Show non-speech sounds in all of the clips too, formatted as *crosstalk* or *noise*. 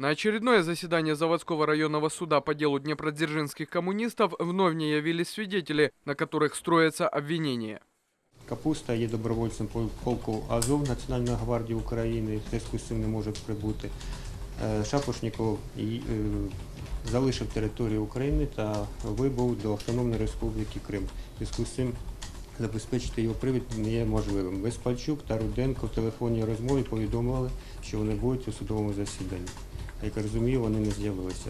На очередное заседание заводского районного суда по делу днепродзержинских коммунистов вновь не явились свидетели, на которых строятся обвинения. Капуста є добровольцем пол- полку Азов Національної гвардії України, в зв'язку з цим не може прибути. Е, Шапошніков е, залишив територію України та вибув до Автономної Республіки Крим. В зв'язку з цим забезпечити його привід не є можливим. Безпальчук та Руденко в телефонній розмові повідомили, що вони будуть у судовому засіданні А Як я розумію, вони не з'явилися.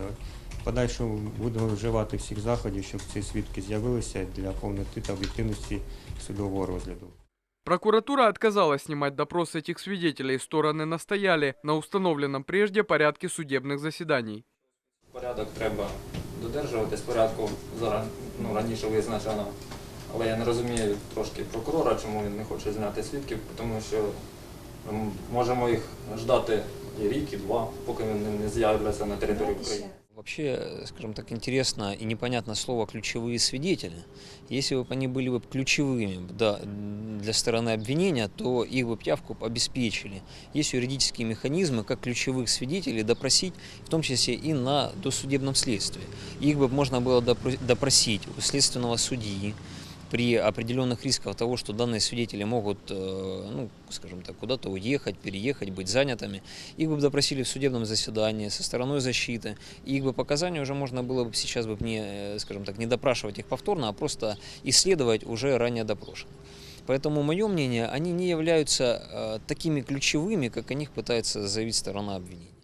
В Подальшому будемо вживати всіх заходів, щоб ці свідки з'явилися для повноти та об'єктивності судового розгляду. Прокуратура отказалась снимать допрос этих свидетелей, стороны настояли на установленном прежде порядке судебных заседаний. Порядок треба додержуватись порядку зараз ну, раніше визначено. Але я не розумію трошки прокурора, чому він не хоче зняти свідків, тому що ми можемо їх ждати і рік, і два, поки вони не з'являться на території України. Вообще, э, скажем так, интересно и непонятно слово «ключевые свидетели». Если бы они были бы ключевыми да, для стороны обвинения, то их бы явку обеспечили. Есть юридические механизмы, как ключевых свидетелей допросить, в том числе и на досудебном следствии. Их бы можно было допро- допросить у следственного судьи, при определенных рисках того, что данные свидетели могут, э, ну, скажем так, куда-то уехать, переехать, быть занятыми, их бы допросили в судебном заседании со стороной защиты, и их бы показания уже можно было бы сейчас бы не, э, скажем так, не допрашивать их повторно, а просто исследовать уже ранее допрошенных. Поэтому, мое мнение, они не являются э, такими ключевыми, как о них пытается заявить сторона обвинения.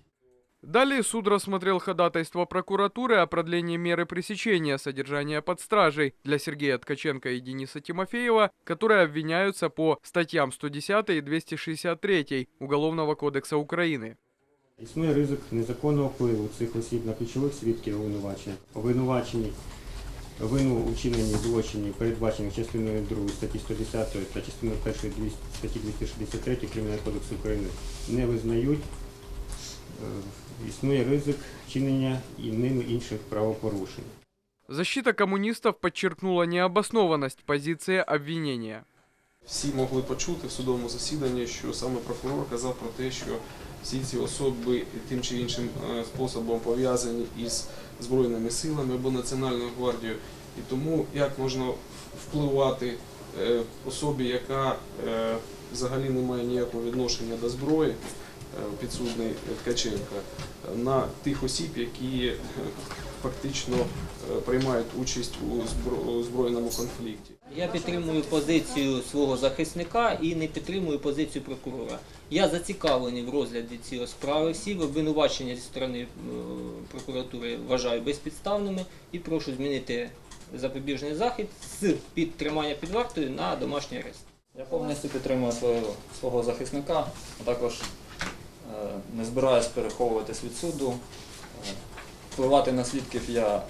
Далее суд рассмотрел ходатайство прокуратуры о продлении меры пресечения содержания под стражей для Сергея Ткаченко и Дениса Тимофеева, которые обвиняются по статьям 110 и 263 Уголовного кодекса Украины. Існує ризик незаконного впливу цих осіб на ключових свідків обвинувачення. Обвинувачені вину у вчиненні злочинів, передбачених частиною 2 статті 110 та частиною 1 статті 263 Кримінального кодексу України, не визнають. Існує ризик вчинення і ними інших правопорушень. Защита коммунистов подчеркнула необоснованность позиции обвинения. Всі могли почути в судовому засіданні, що саме прокурор казав про те, що всі ці особи тим чи іншим е, способом пов'язані із Збройними силами або Національною гвардією. І тому як можна впливати е, особі, яка е, взагалі не має ніякого відношення до зброї, підсудний Ткаченка, на тих осіб, які е, фактично е, приймають участь у збройному конфлікті. Я підтримую позицію свого захисника і не підтримую позицію прокурора. Я зацікавлений в розгляді цієї справи. Всі обвинувачення зі сторони е, прокуратури вважаю безпідставними і прошу змінити запобіжний захід з підтримання під вартою на домашній арест. Я повністю підтримую свого, свого захисника, а також не збираюсь переховуватись від суду. Е, Впливати на свідків я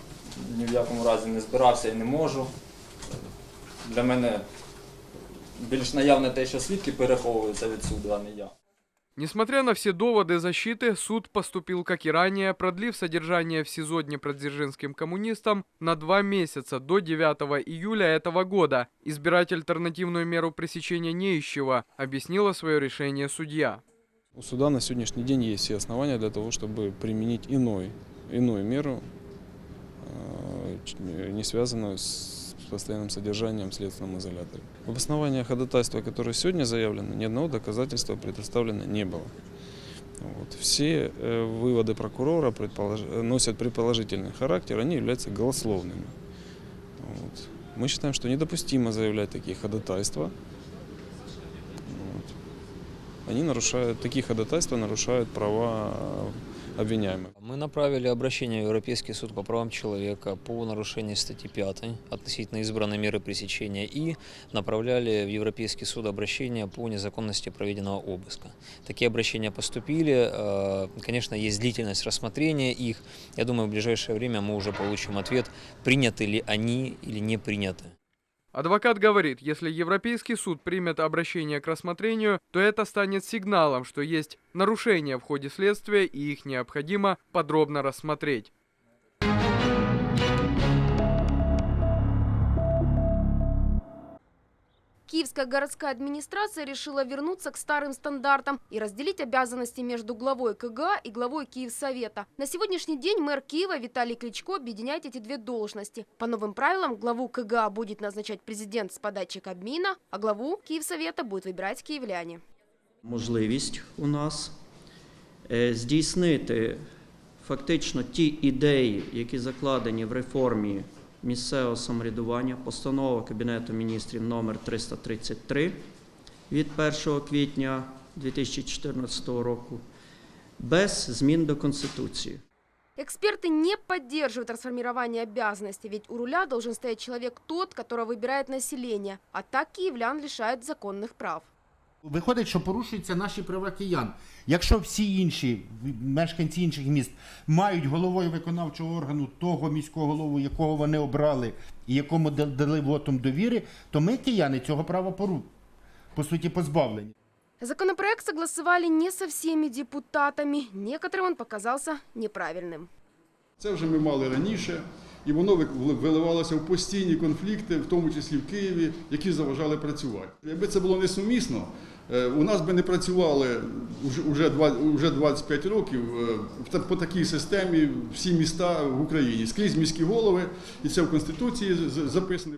ні в якому разі не збирався і не можу. Е, Для мене більш наявне те, що свідки переховуються від суду, а не я. Несмотря на все доводы защиты, суд поступил, как и ранее, продлив содержание в СИЗО Днепродзержинским коммунистам на два месяца до 9 июля этого года. Избирать альтернативную меру пресечения не из чего, объяснила свое решение судья. У суда на сегодняшний день есть все основания для того, чтобы применить иной, иную меру, э, не связанную с постоянным содержанием в следственном изоляторе. В основании ходатайства, которое сегодня заявлено, ни одного доказательства предоставлено не было. Вот. Все э, выводы прокурора предполож- носят предположительный характер, они являются голословными. Вот. Мы считаем, что недопустимо заявлять такие ходатайства. Они нарушают, такие ходатайства нарушают права э, обвиняемых. Мы направили обращение в Европейский суд по правам человека по нарушению статьи 5 относительно избранной меры пресечения и направляли в Европейский суд обращение по незаконности проведенного обыска. Такие обращения поступили. э, Конечно, есть длительность рассмотрения их. Я думаю, в ближайшее время мы уже получим ответ, приняты ли они или не приняты. Адвокат говорит, если Европейский суд примет обращение к рассмотрению, то это станет сигналом, что есть нарушения в ходе следствия и их необходимо подробно рассмотреть. Киевская городская администрация решила вернуться к старым стандартам и разделить обязанности между главой КГА и главой Киевсовета. На сегодняшний день мэр Киева Виталий Кличко объединяет эти две должности. По новым правилам главу КГА будет назначать президент с подачи Кабмина, а главу Киевсовета будет выбирать киевляне. можливість у нас е, здійснити фактично ті ідеї, які закладені в реформі місцевого самоврядування, постанова Кабінету міністрів номер 333 від 1 квітня 2014 року, без змін до Конституції. Эксперты не поддерживают расформирование обязанностей, ведь у руля должен стоять человек тот, которого выбирает население, а так киевлян лишают законных прав. Виходить, що порушуються наші права киян. Якщо всі інші мешканці інших міст мають головою виконавчого органу того міського голову, якого вони обрали і якому дали вотом довіри, то ми, кияни, цього права пору, по суті, позбавлені. Законопроект согласовали не со всеми депутатами, некоторым он показался неправильным. Це вже ми мали раніше, і воно виливалося в постійні конфлікти, в тому числі в Києві, які заважали працювати. Якби це було несумісно, е, у нас би не працювали вже, вже, два- вже 25 років е, по такій системі всі міста в Україні. Скрізь міські голови, і це в Конституції записано.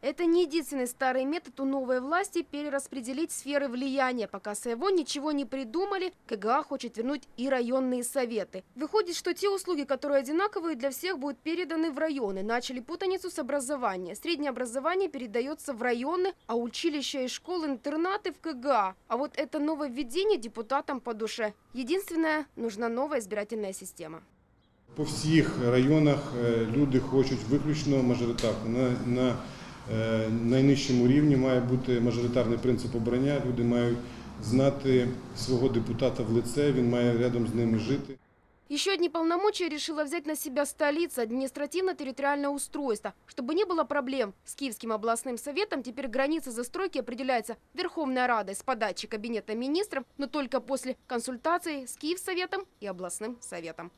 Это не единственный старый метод у новой власти перераспределить сферы влияния. Пока своего ничего не придумали, КГА хочет вернуть и районные советы. Выходит, что те услуги, которые одинаковые для всех, будут переданы в районы. Начали путаницу с образования. Среднее образование передается в районы, а училища и школы-интернаты в КГА. А вот это нововведение депутатам по душе. Единственное, нужна новая избирательная система. По всіх районах е, люди хочуть виключно мажоритарку. На, на найнижчому рівні має бути мажоритарний принцип обрання. Люди мають знати свого депутата в лице, він має рядом з ними жити. Еще одни полномочия решила взять на себя столица административно-территориальное устройство. Чтобы не было проблем с Киевским областным советом, теперь граница застройки определяется Верховной Радой с подачи Кабинета министров, но только после консультации с Киевсоветом и областным советом.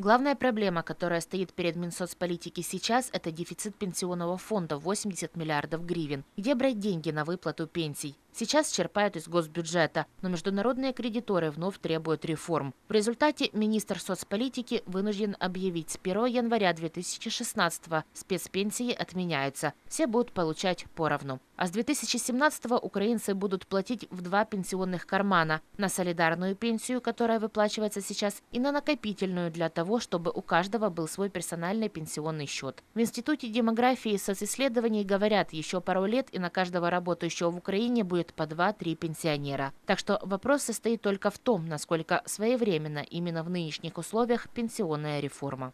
Главная проблема, которая стоит перед Минсоцполитики сейчас, это дефицит пенсионного фонда в 80 миллиардов гривен. Где брать деньги на выплату пенсий? Сейчас черпают из госбюджета, но международные кредиторы вновь требуют реформ. В результате министр соцполитики вынужден объявить с 1 января 2016 спецпенсии отменяются. Все будут получать поровну. А с 2017 украинцы будут платить в два пенсионных кармана – на солидарную пенсию, которая выплачивается сейчас, и на накопительную для того, чтобы у каждого был свой персональный пенсионный счет. В Институте демографии и социсследований говорят, еще пару лет и на каждого работающего в Украине будет по 2-3 пенсионера. Так что вопрос состоит только в том, насколько своевременно именно в нынешних условиях пенсионная реформа.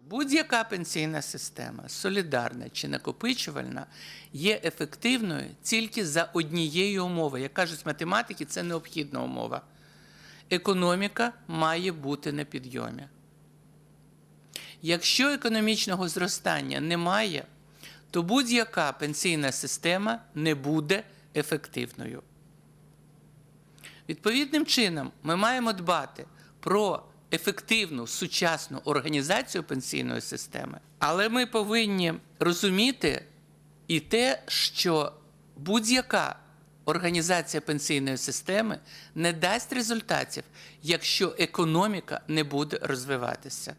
Будь-яка пенсійна система, солідарна чи накопичувальна, є ефективною тільки за однієї умови. Як кажуть математики, це необхідна умова. Економіка має бути на підйомі. Якщо економічного зростання немає, то будь-яка пенсійна система не буде ефективною. Відповідним чином ми маємо дбати про ефективну сучасну організацію пенсійної системи, але ми повинні розуміти і те, що будь-яка організація пенсійної системи не дасть результатів, якщо економіка не буде розвиватися.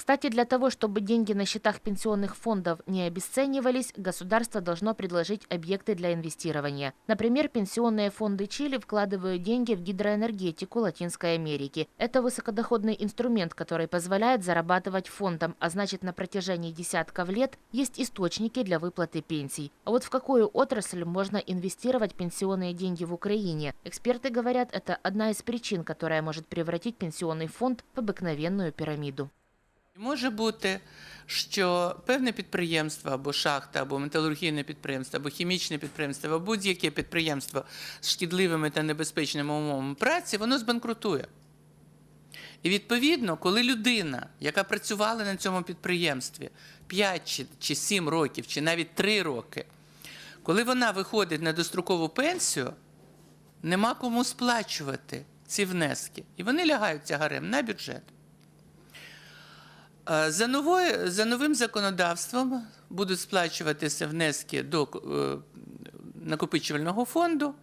Кстати, для того, чтобы деньги на счетах пенсионных фондов не обесценивались, государство должно предложить объекты для инвестирования. Например, пенсионные фонды Чили вкладывают деньги в гидроэнергетику Латинской Америки. Это высокодоходный инструмент, который позволяет зарабатывать фондом, а значит на протяжении десятков лет есть источники для выплаты пенсий. А вот в какую отрасль можно инвестировать пенсионные деньги в Украине? Эксперты говорят, это одна из причин, которая может превратить пенсионный фонд в обыкновенную пирамиду. Може бути, що певне підприємство або шахта, або металургійне підприємство, або хімічне підприємство, або будь-яке підприємство з шкідливими та небезпечними умовами праці, воно збанкрутує. І відповідно, коли людина, яка працювала на цьому підприємстві 5 чи, чи 7 років, чи навіть 3 роки, коли вона виходить на дострокову пенсію, нема кому сплачувати ці внески. І вони лягають тягарем на бюджет. Е, За, новою, за новим законодавством будуть сплачуватися внески до е, накопичувального фонду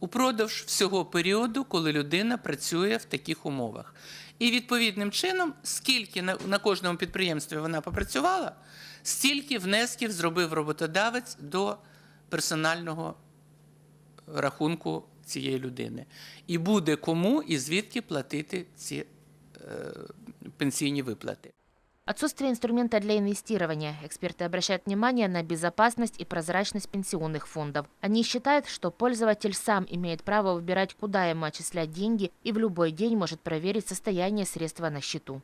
упродовж всього періоду, коли людина працює в таких умовах. І відповідним чином, скільки на, кожному підприємстві вона попрацювала, стільки внесків зробив роботодавець до персонального рахунку цієї людини. І буде кому і звідки платити ці е, пенсійні виплати. Отсутствие инструмента для инвестирования. Эксперты обращают внимание на безопасность и прозрачность пенсионных фондов. Они считают, что пользователь сам имеет право выбирать, куда ему отчислять деньги и в любой день может проверить состояние средства на счету.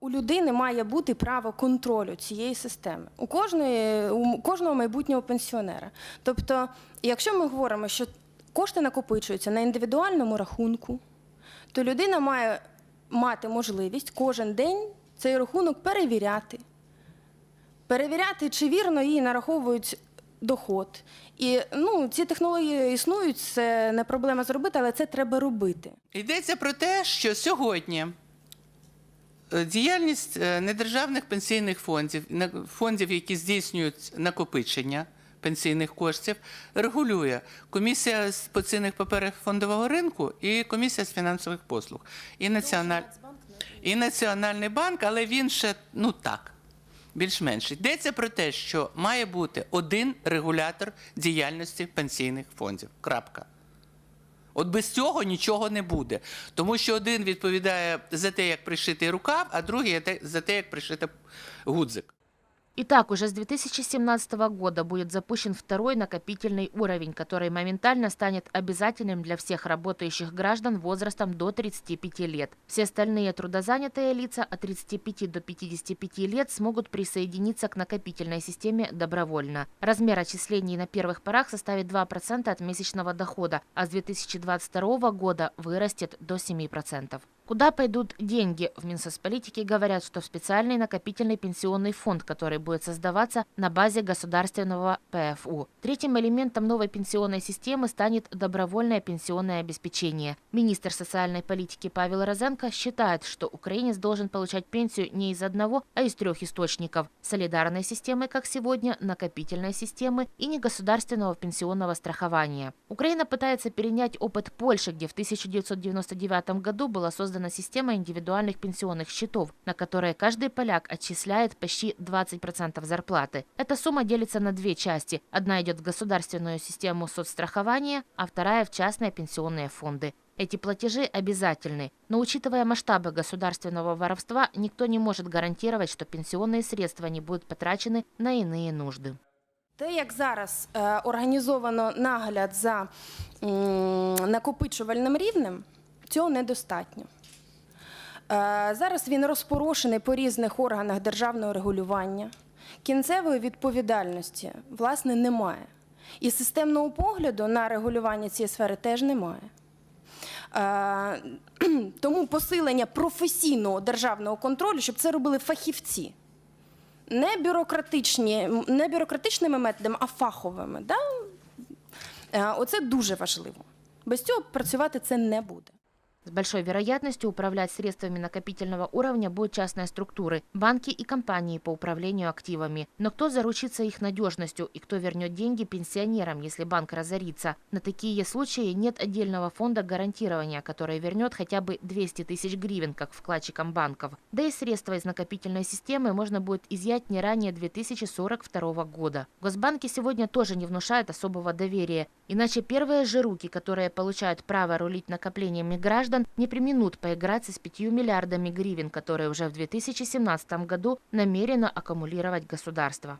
У людини має бути право контролю цієї системи у кожної у кожного майбутнього пенсіонера. Тобто, якщо ми говоримо, що кошти накопичуються на індивідуальному рахунку, то людина має мати можливість кожен день цей рахунок перевіряти, перевіряти, чи вірно їй нараховують доход. І ну, ці технології існують, це не проблема зробити, але це треба робити. Йдеться про те, що сьогодні е, діяльність е, недержавних пенсійних фондів, на- фондів, які здійснюють накопичення пенсійних коштів, регулює комісія з по цінних паперах фондового ринку і комісія з фінансових послуг. І, національ... і Національний банк, але він ще ну так. Більш-менш йдеться про те, що має бути один регулятор діяльності пенсійних фондів. Крапка. От без цього нічого не буде. Тому що один відповідає за те, як пришитий рукав, а другий за те, як пришити гудзик. Итак, уже с 2017 года будет запущен второй накопительный уровень, который моментально станет обязательным для всех работающих граждан возрастом до 35 лет. Все остальные трудозанятые лица от 35 до 55 лет смогут присоединиться к накопительной системе добровольно. Размер отчислений на первых порах составит 2% от месячного дохода, а с 2022 года вырастет до 7%. Куда пойдут деньги? В Минсоцполитике говорят, что в специальный накопительный пенсионный фонд, который будет создаваться на базе государственного ПФУ. Третьим элементом новой пенсионной системы станет добровольное пенсионное обеспечение. Министр социальной политики Павел Розенко считает, что украинец должен получать пенсию не из одного, а из трех источников. Солидарной системы, как сегодня, накопительной системы и негосударственного пенсионного страхования. Украина пытается перенять опыт Польши, где в 1999 году была создана система индивидуальных пенсионных счетов, на которые каждый поляк отчисляет почти 20% зарплаты. Эта сумма делится на две части. Одна идет в государственную систему соцстрахования, а вторая в частные пенсионные фонды. Эти платежи обязательны, но учитывая масштабы государственного воровства, никто не может гарантировать, что пенсионные средства не будут потрачены на иные нужды. Те, як зараз організовано нагляд за накопичувальним рівнем, цього недостатньо. Е, зараз він розпорошений по різних органах державного регулювання. Кінцевої відповідальності, власне, немає. І системного погляду на регулювання цієї сфери теж немає. Е, *clears throat* Тому посилення професійного державного контролю, щоб це робили фахівці не бюрократичні, не бюрократичними методами, а фаховими. Да? Е, Оце дуже важливо. Без цього працювати це не буде. С большой вероятностью управлять средствами накопительного уровня будут частные структуры, банки и компании по управлению активами. Но кто заручится их надежностью и кто вернет деньги пенсионерам, если банк разорится? На такие случаи нет отдельного фонда гарантирования, который вернет хотя бы 200 тысяч гривен, как вкладчикам банков. Да и средства из накопительной системы можно будет изъять не ранее 2042 года. Госбанки сегодня тоже не внушают особого доверия, иначе первые же руки, которые получают право рулить накоплениями граждан, не применут поиграться с 5 миллиардами гривен, которые уже в 2017 году намерено аккумулировать государство.